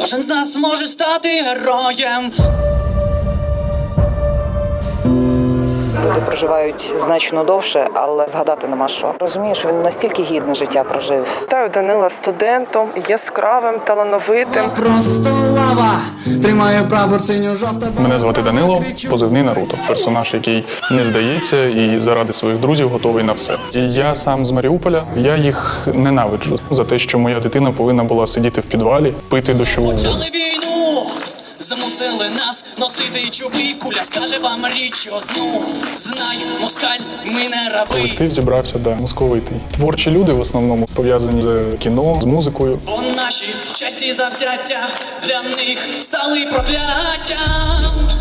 Кожен з нас може стати героєм. Люди проживають значно довше, але згадати нема що. Розумієш, він настільки гідне життя прожив. Вітаю Данила студентом, яскравим, талановитим. Просто лава тримає прапор синьо-жовта. Мене звати Данило, позивний Наруто. Персонаж, який не здається і заради своїх друзів готовий на все. І Я сам з Маріуполя. Я їх ненавиджу за те, що моя дитина повинна була сидіти в підвалі, пити дощову воду. Замусили нас носити чуби. Куля скаже вам річ одну. Знай, москаль, ми не раби. Колектив зібрався до московитий. Творчі люди в основному пов'язані з кіно, з музикою. Бо наші часті завзяття для них стали прокляттям.